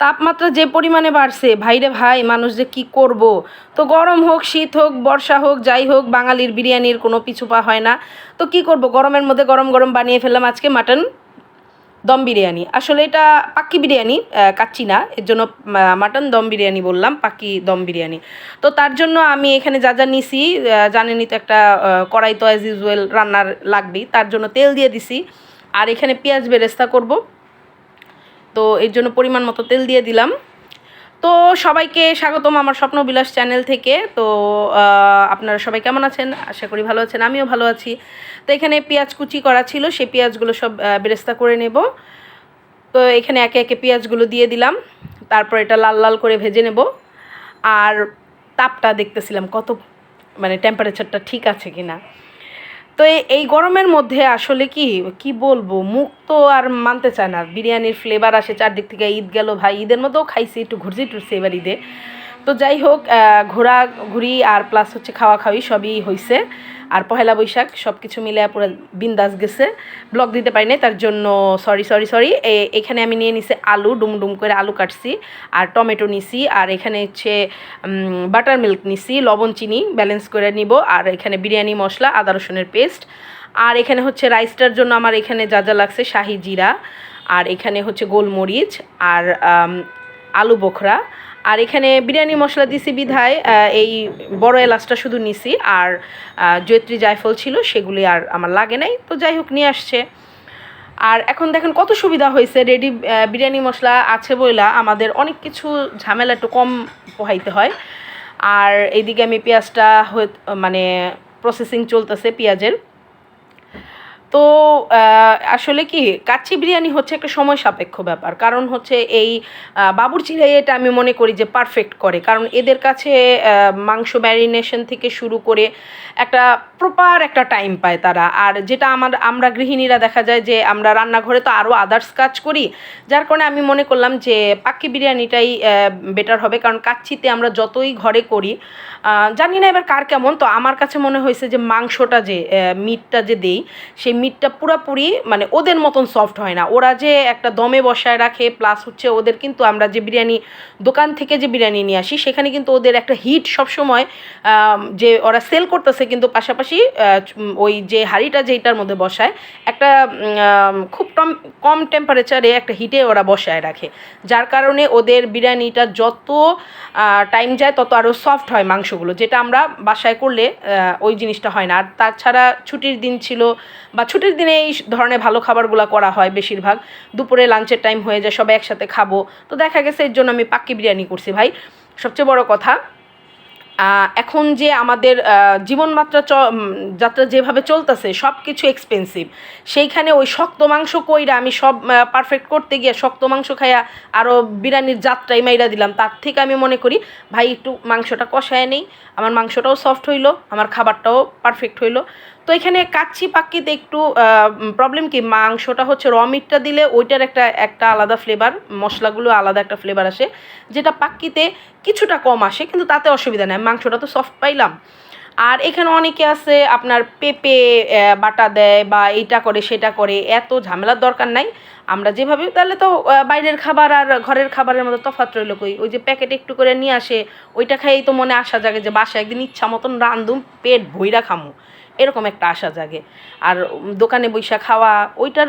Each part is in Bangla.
তাপমাত্রা যে পরিমাণে বাড়ছে ভাইরে ভাই মানুষ যে কী করব? তো গরম হোক শীত হোক বর্ষা হোক যাই হোক বাঙালির বিরিয়ানির কোনো পিছু পা হয় না। তো কি করব? গরমের মধ্যে গরম গরম বানিয়ে ফেললাম আজকে মাটন দম বিরিয়ানি। আসলে এটা পাক্কি বিরিয়ানি কাচ্চি না এর জন্য মাটন দম বিরিয়ানি বললাম পাক্কি দম বিরিয়ানি। তো তার জন্য আমি এখানে যা যা নিছি আহ, জানেনই তো একটা কড়াই তো অ্যাজ ইউজুয়াল রান্নার লাগবেই তার জন্য তেল দিয়ে দিছি। আর এখানে পেঁয়াজ বেরেস্তা করব। তো এর জন্য পরিমাণ মতো তেল দিয়ে দিলাম। তো সবাইকে স্বাগতম আমার স্বপ্নবিলাস চ্যানেল থেকে। তো আপনারা সবাই কেমন আছেন? আশা করি ভালো আছেন, আমিও ভালো আছি। তো এখানে পেঁয়াজ কুচি করা ছিল, সেই পেঁয়াজগুলো সব বেরেস্তা করে নেব। তো এখানে একে একে পেঁয়াজগুলো দিয়ে দিলাম। তারপর এটা লাল লাল করে ভেজে নেব। আর তাপটা দেখতেছিলাম কত মানে টেম্পারেচারটা ঠিক আছে কি না তো এই- গরমের মধ্যে আসলে কি কি বলব? মুখ তো আর মানতে চায় না। বিরিয়ানির ফ্লেভার আসে চারদিক থেকে, ঈদ গেল ভাই, ঈদের মতো খাইছি, একটু ঘুরছি টুরছি এবার ঈদে। তো যাই হোক ঘোরা ঘোরাঘুরি আর প্লাস হচ্ছে খাওয়া খাওয়াই সবই হয়েছে আর পহেলা বৈশাখ সব কিছু মিলে পুরো বিন্দাস গেছে। ব্লগ দিতে পারি নাই তার জন্য সরি সরি সরি এখানে আমি নিয়ে নিছি আলু, ডুম ডুম করে আলু কাটছি, আর টমেটো নিছি, আর এখানে হচ্ছে বাটার মিল্ক নিছি, লবণ, চিনি ব্যালেন্স করে নিব, আর এখানে বিরিয়ানি, মশলা, আদা, রসুনের পেস্ট আর এখানে হচ্ছে রাইসটার জন্য আমার এখানে যা যা লাগছে শাহি জিরা, আর এখানে হচ্ছে গোলমরিচ, আর আলু বোখরা আর এখানে বিরিয়ানি মশলা দিছি বিধায় এই বড় এলাচটা শুধু নিছি আর আহ, জয়ত্রী জায়ফল ছিল সেগুলি আর আমার লাগে নাই তো যাই হোক নিয়ে আসছে। আর এখন দেখেন কত সুবিধা হয়েছে রেডি বিরিয়ানি মশলা আছে বইলা আমাদের অনেক কিছু ঝামেলা একটু কম পোহাইতে হয়। আর এইদিকে আমি পেঁয়াজটা মানে প্রসেসিং চলতেছে পেঁয়াজের। তো আসলে কি কাচ্চি বিরিয়ানি হচ্ছে একটা সময় সাপেক্ষ ব্যাপার। কারণ হচ্ছে এই আহ, বাবুর্চিরা এটা আমি মনে করি যে পারফেক্ট করে। কারণ এদের কাছে মাংস ম্যারিনেশন থেকে শুরু করে একটা প্রপার একটা টাইম পায় তারা। আর যেটা আমার আমরা গৃহিণীরা দেখা যায় যে আমরা রান্নাঘরে তো আরও আদার্স কাজ করি। যার কারণে আমি মনে করলাম যে পাক্কি বিরিয়ানিটাই বেটার হবে। কারণ কাচ্চিতে আমরা যতই ঘরে করি জানি না এবার কার কেমন। তো আমার কাছে মনে হয়েছে যে মাংসটা যে মিটটা যে দেই সেই মিটটা পুরাপুরি মানে ওদের মতন সফট হয় না। ওরা যে একটা দমে বসায় রাখে প্লাস হচ্ছে ওদের কিন্তু আমরা যে বিরিয়ানি দোকান থেকে যে বিরিয়ানি নিয়ে আসি, সেখানে কিন্তু ওদের একটা হিট সবসময় যে ওরা সেল করতেছে কিন্তু পাশাপাশি ওই যে হাঁড়িটা যেটার মধ্যে বসায়, একটা খুব কম কম টেম্পারেচারে একটা হিটে ওরা বসায় রাখে। যার কারণে ওদের বিরিয়ানিটা যত টাইম যায় তত আরও সফট হয় মাংসগুলো, যেটা আমরা বাসায় করলে ওই জিনিসটা হয় না। আর তাছাড়া ছুটির দিন ছিল বা ছুটির দিনে এই ধরনের ভালো খাবারগুলো করা হয় বেশিরভাগ। দুপুরে লাঞ্চের টাইম হয়ে যায়, সবাই একসাথে খাব। তো দেখা গেছে এর জন্য আমি পাক্কি বিরিয়ানি করছি ভাই। সবচেয়ে বড় কথা এখন যে আমাদের জীবনমাত্রা চ যাত্রা যেভাবে চলতেছে সব কিছু এক্সপেন্সিভ সেইখানে ওই শক্ত মাংস কইরা আমি সব পারফেক্ট করতে গিয়ে শক্ত মাংস খাইয়া আরও বিরিয়ানির যাত্রাই মাইরা দিলাম। তার থেকে আমি মনে করি, ভাই, একটু মাংসটা কষায় নেই। আমার মাংসটাও সফট হইল, আমার খাবারটাও পারফেক্ট হইল। তো এখানে কাচ্ছি পাক্কিতে একটু প্রবলেম কি? মাংসটা হচ্ছে র মিটটা দিলে ওইটার একটা একটা আলাদা ফ্লেভার মশলাগুলো আলাদা একটা ফ্লেভার আসে। যেটা পাক্কিতে কিছুটা কম আসে, কিন্তু তাতে অসুবিধা নেই। মাংসটা তো সফট পাইলাম। আর এখানে অনেকে আছে, আপনার পেঁপে বাটা দেয় বা এইটা করে, সেটা করে, এত ঝামেলার দরকার নাই। আমরা যেভাবে, তাহলে তো বাইরের খাবার আর ঘরের খাবারের মধ্যে তফাৎ রইল কই? ওই যে প্যাকেট একটু করে নিয়ে আসে, ওইটা খাইয়েই তো মনে আসা জাগে যে বাসায় একদিন ইচ্ছা মতন রান্ধুম পেট ভইরা খামু। এরকম একটা আশা জাগে। আর দোকানে বৈশা খাওয়া, ওইটার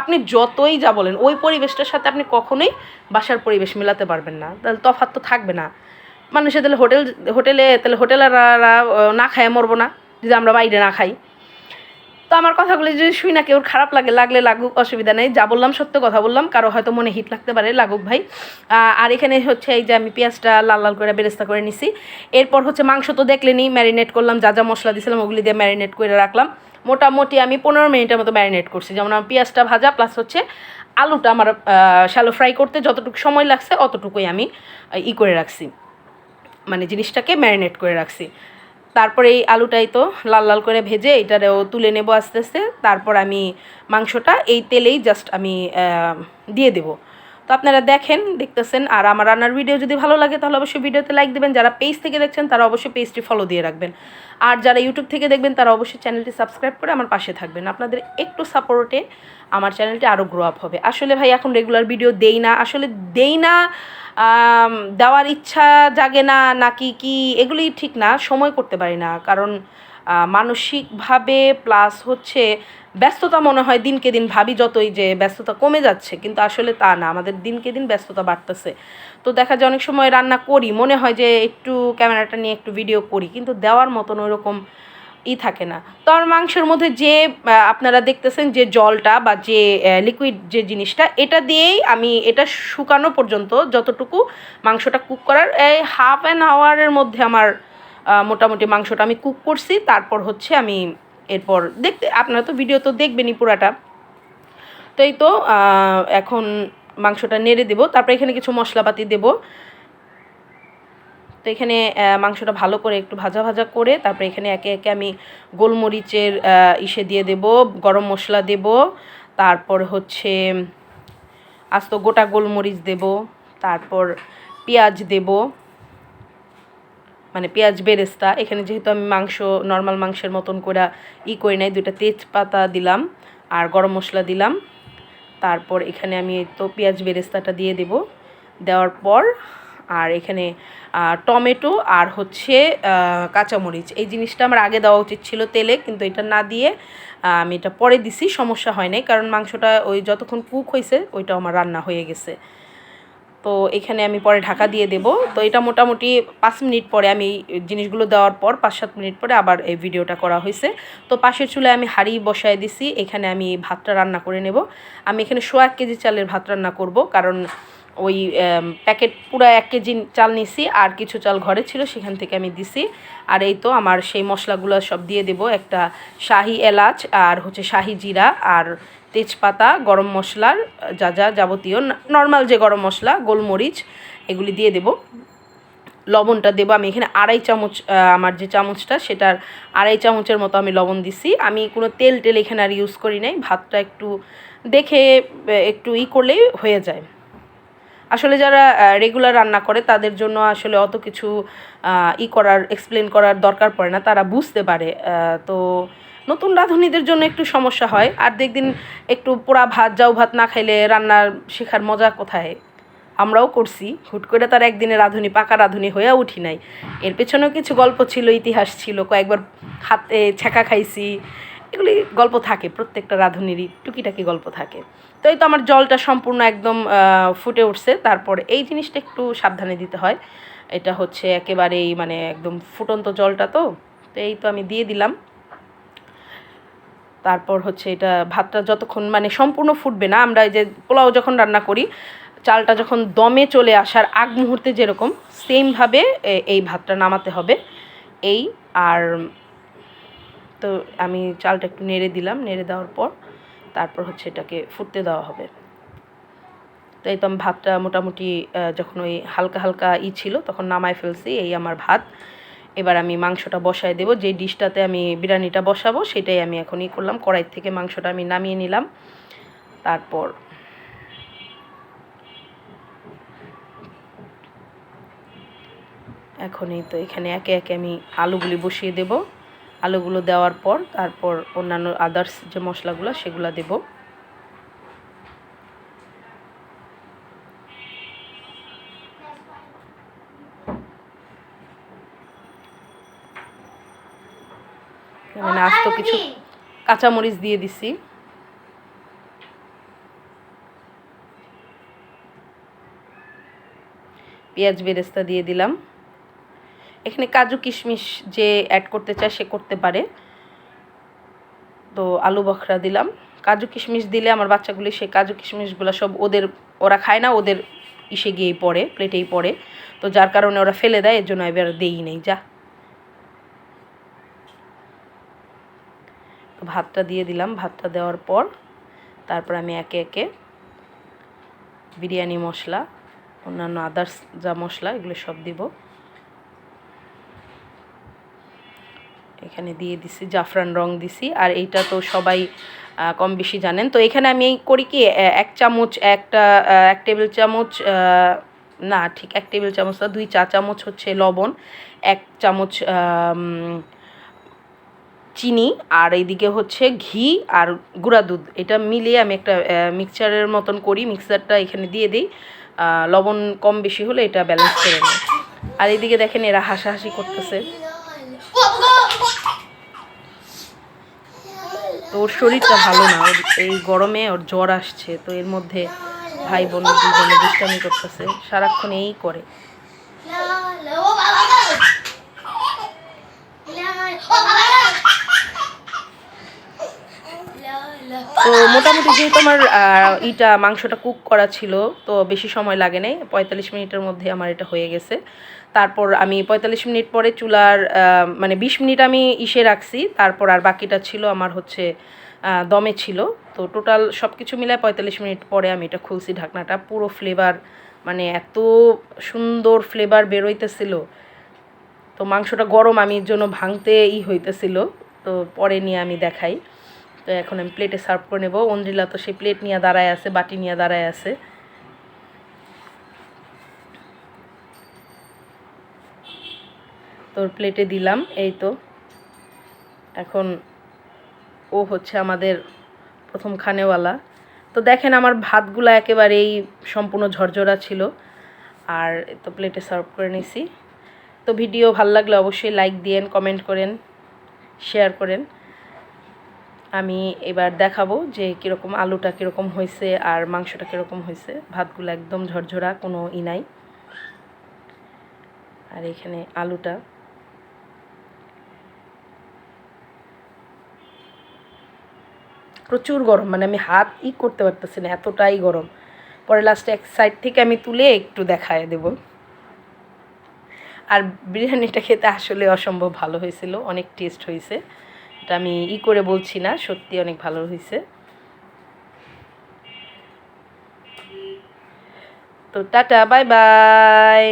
আপনি যতই যা বলেন, ওই পরিবেশটার সাথে আপনি কখনোই বাসার পরিবেশ মেলাতে পারবেন না। তাহলে তফাত তো থাকবে না। মানুষের তাহলে হোটেল, হোটেলে তাহলে হোটেলাররা না খায়, মরবো না। যদি আমরা বাইরে না খাই। তো আমার কথাগুলো যদি শুই না কেউ খারাপ লাগে, লাগলে লাগুক, অসুবিধা নেই। যা বললাম সত্য কথা বললাম, কারও হয়তো মনে হিট লাগতে পারে, লাগুক ভাই। আর এখানে হচ্ছে এই যে আমি পেঁয়াজটা লাল লাল করে বেরেস্তা করে নিছি। এরপর হচ্ছে মাংস তো দেখলেনি, ম্যারিনেট করলাম, যা যা মশলা দিয়েছিলাম ওগুলি দিয়ে ম্যারিনেট করে রাখলাম। মোটামুটি আমি পনেরো মিনিটের মতো ম্যারিনেট করছি। যেমন আমার পেঁয়াজটা ভাজা, প্লাস হচ্ছে আলুটা আমার শ্যালো ফ্রাই করতে যতটুকু সময় লাগছে, অতটুকুই আমি ই করে রাখছি। মানে জিনিসটাকে ম্যারিনেট করে রাখছি। তারপরে এই আলুটাই তো লাল লাল করে ভেজে এটারও তুলে নেব আস্তে আস্তে। তারপর আমি মাংসটা এই তেলেই জাস্ট আমি দিয়ে দেব। তো আপনারা দেখেন, দেখতেছেন, আর আমার রান্নার ভিডিও যদি ভালো লাগে, তাহলে অবশ্যই ভিডিওতে লাইক দেবেন। যারা পেজ থেকে দেখছেন, তারা অবশ্যই পেজটি ফলো দিয়ে রাখবেন। আর যারা ইউটিউব থেকে দেখবেন, তারা অবশ্যই চ্যানেলটি সাবস্ক্রাইব করে আমার পাশে থাকবেন। আপনাদের একটু সাপোর্টে আমার চ্যানেলটি আরও গ্রো আপ হবে। আসলে ভাই, এখন রেগুলার ভিডিও দেই না। আসলে দেই না দেওয়ার ইচ্ছা জাগে না, নাকি কি এগুলি ঠিক না। সময় করতে পারি না। কারণ মানসিকভাবে প্লাস হচ্ছে ব্যস্ততা মনে হয় দিনকে দিন, ভাবি যতই যে ব্যস্ততা কমে যাচ্ছে, কিন্তু আসলে তা না, আমাদের দিনকে দিন ব্যস্ততা বাড়তেছে। তো দেখা যায় অনেক সময় রান্না করি, মনে হয় যে একটু ক্যামেরাটা নিয়ে একটু ভিডিও করি, কিন্তু দেওয়ার মতন ওইরকম ই থাকে না। তো আমার মাংসের মধ্যে যে আপনারা দেখতেছেন যে জলটা বা যে লিকুইড যে জিনিসটা, এটা দিয়েই আমি এটা শুকানো পর্যন্ত যতটুকু মাংসটা কুক করার, এই হাফ অ্যান আওয়ারের মধ্যে আমার মোটামুটি মাংসটা আমি কুক করছি, তারপর হচ্ছে আমি এরপর দেখতে, আপনারা তো ভিডিও তো দেখবেনই পুরাটা। তো এই তো এখন মাংসটা নেড়ে দেবো, তারপর এখানে কিছু মশলাপাতি দেবো। তো এখানে মাংসটা ভালো করে একটু ভাজা ভাজা করে, তারপরে এখানে একে একে আমি গোলমরিচের ইসে দিয়ে দেব, গরম মশলা দেব, তারপর হচ্ছে আস্ত গোটা গোলমরিচ দেব, তারপর পেঁয়াজ দেব। মানে পেঁয়াজ বেরেস্তা, এখানে যেহেতু আমি মাংস নর্মাল মাংসের মতন করে ই করি নাই, দুইটা তেজপাতা দিলাম আর গরম মশলা দিলাম। তারপর এখানে আমি তো পেঁয়াজ বেরেস্তাটা দিয়ে দেব। দেওয়ার পর আর এখানে টমেটো আর হচ্ছে কাঁচামরিচ। এই জিনিসটা আমার আগে দেওয়া উচিত ছিল তেলে, কিন্তু এটা না দিয়ে আমি এটা পরে দিছি, সমস্যা হয় নাই। কারণ মাংসটা ওই যতক্ষণ কুক হয়েছে ওইটাও আমার রান্না হয়ে গেছে। তো এখানে আমি পরে ঢাকা দিয়ে দেব। তো এটা মোটামুটি পাঁচ মিনিট পরে আমি জিনিসগুলো দেওয়ার পর, পাঁচ সাত মিনিট পরে আবার এই ভিডিওটা করা হয়েছে। তো পাশের চুলায় আমি হাঁড়ি বসায় দিছি, এখানে আমি ভাতটা রান্না করে নেব। আমি এখানে শো এক কেজি চালের ভাত রান্না করব, কারণ ওই প্যাকেট পুরো এক কেজি চাল নিছি, আর কিছু চাল ঘরে ছিল, সেখান থেকে আমি দিছি। আর এই তো আমার সেই মশলাগুলো সব দিয়ে দেব, একটা শাহি এলাচ, আর হচ্ছে শাহি জিরা, আর তেজপাতা, গরম মশলার যা যা যাবতীয় নর্মাল যে গরম মশলা, গোলমরিচ, এগুলি দিয়ে দেব। লবণটা দেবো, আমি এখানে আড়াই চামচ আমার যে চামচটা, সেটার আড়াই চামচের মতো আমি লবণ দিছি। আমি কোনো তেল টেল এখানে আর ইউজ করি নাই, ভাতটা একটু দেখে একটু ই করলেই হয়ে যায়। আসলে যারা রেগুলার রান্না করে, তাদের জন্য আসলে অত কিছু ই করার এক্সপ্লেন করার দরকার পড়ে না, তারা বুঝতে পারে তো নতুন রাঁধুনিদের জন্য একটু সমস্যা হয়। আর দেখদিন একটু পোড়া ভাত যাও ভাত না খাইলে রান্নার শেখার মজা কোথায়? আমরাও করছি, হুট করে তার একদিনে রাঁধুনি, পাকা রাঁধুনি হয়ে উঠি নাই। এর পেছনেও কিছু গল্প ছিল, ইতিহাস ছিল, কয়েকবার হাতে ছ্যাঁকা খাইছি, এগুলি গল্প থাকে, প্রত্যেকটা রাঁধুনিরই টুকিটাকি গল্প থাকে। তো এই তো আমার জলটা সম্পূর্ণ একদম ফুটে উঠছে। তারপর এই জিনিসটা একটু সাবধানে দিতে হয়। এটা হচ্ছে একেবারেই মানে একদম ফুটন্ত জলটা তো তো এই তো আমি দিয়ে দিলাম। তারপর হচ্ছে এটা ভাতটা যতক্ষণ মানে সম্পূর্ণ ফুটবে না, আমরা এই যে পোলাও যখন রান্না করি, চালটা যখন দমে চলে আসার আগ মুহূর্তে যেরকম, সেমভাবে এই ভাতটা নামাতে হবে। এই, আর তো আমি চালটা একটু নেড়ে দিলাম, নেড়ে দেওয়ার পর তারপর হচ্ছে এটাকে ফুটতে দেওয়া হবে। তো এই ভাতটা মোটামুটি যখন ওই হালকা হালকা ই ছিল, তখন নামায় ফেলছি, এই আমার ভাত। এবার আমি মাংসটা বসায় দেবো, যে ডিশটাতে আমি বিরিয়ানিটা বসাবো, সেটাই আমি এখন ই করলাম। কড়াই থেকে মাংসটা আমি নামিয়ে নিলাম। তারপর এখন এই তো এখানে একে একে আমি আলুগুলি বসিয়ে দেব। আলুগুলো দেওয়ার পর তারপর অন্যান্য আদার্স যে মশলাগুলো সেগুলো দেব। মানে আস্ত কিছু কাঁচামরিচ দিয়ে দিছি। পেঁয়াজ বেরেস্তা দিয়ে দিলাম। এখানে কাজু কিশমিশ যে অ্যাড করতে চায় সে করতে পারে। তো আলু বখরা দিলাম। কাজু কিশমিশ দিলে আমার বাচ্চাগুলি সে কাজু কিশমিশগুলো সব ওদের, ওরা খায় না, ওদের ইসে গিয়েই পড়ে, প্লেটেই পড়ে। তো যার কারণে ওরা ফেলে দেয়, এর জন্য এবার দেই নেই, যা। ভাতটা দিয়ে দিলাম, ভাতটা দেওয়ার পর তারপর আমি একে একে বিরিয়ানি মশলা, অন্যান্য আদার্স যা মশলা, এগুলো সব দিব। এখানে দিয়ে দিছি, জাফরান রং দিছি, আর এইটা তো সবাই কম বেশি জানেন। তো এখানে আমি করি কি এক চামচ, একটা এক টেবিল চামচ না, ঠিক, এক টেবিল চামচ না, দুই চা চামচ হচ্ছে লবণ, এক চামচ চিনি, আর এইদিকে হচ্ছে ঘি আর গুঁড়া দুধ। এটা মিলিয়ে আমি একটা মিক্সচারের মতন করি মিক্সারটা এখানে দিয়ে দিই। লবণ কম বেশি হলে এটা ব্যালেন্স করে নিই। আর এইদিকে দেখেন এরা হাসাহাসি করতেছে। তো ওর শরীরটা ভালো না, ওর এই গরমে ওর জ্বর আসছে, তো এর মধ্যে ভাই বোন দুজনে দুষ্টামি করতেছে, সারাক্ষণ এই করে। তো মোটামুটি যেহেতু আমার ইটা, মাংসটা কুক করা ছিল, তো বেশি সময় লাগে নাই, পঁয়তাল্লিশ মিনিটের মধ্যে আমার এটা হয়ে গেছে। তারপর আমি পঁয়তাল্লিশ মিনিট পরে চুলার মানে বিশ মিনিট আমি ইসে রাখছি। তারপর আর বাকিটা ছিল আমার হচ্ছে দমে ছিল। তো টোটাল সব কিছু মিলায় পঁয়তাল্লিশ মিনিট পরে আমি এটা খুলছি ঢাকনাটা। পুরো ফ্লেভার মানে এত সুন্দর ফ্লেভার বেরোইতেছিল। তো মাংসটা গরম আমি জন্য ভাঙতে ই হইতেছিল। তো পরে নিয়ে আমি দেখাই। তো এখন আমি প্লেটে সার্ভ করে নেব। অন্দ্রিলা তো সেই প্লেট নিয়ে দাঁড়ায় আছে, বাটি নিয়ে দাঁড়ায় আছে। তোর প্লেটে দিলাম, এই তো। এখন ও হচ্ছে আমাদের প্রথম খানেওয়ালা। তো দেখেন আমার ভাতগুলো একেবারেই সম্পূর্ণ ঝরঝরা ছিল, আর তো প্লেটে সার্ভ করে নিছি। তো ভিডিও ভালো লাগলে অবশ্যই লাইক দিয়েন কমেন্ট করেন শেয়ার করেন। আমি এবার দেখাবো যে কীরকম আলুটা কীরকম হয়েছে আর মাংসটা কীরকম হয়েছে ভাতগুলো একদম ঝরঝরা, কোনো ই নাই। আর এখানে আলুটা। প্রচুর গরম মানে আমি হাত ই করতে পারতেছি না, এতটাই গরম। পরে লাস্টে এক সাইড থেকে আমি তুলে একটু দেখায় দেব। আর বিরিয়ানিটা খেতে আসলে অসম্ভব ভালো হয়েছিল, অনেক টেস্ট হয়েছে। এটা আমি ই করে বলছি না, সত্যি অনেক ভালো হয়েছে। তো টাটা বাই বাই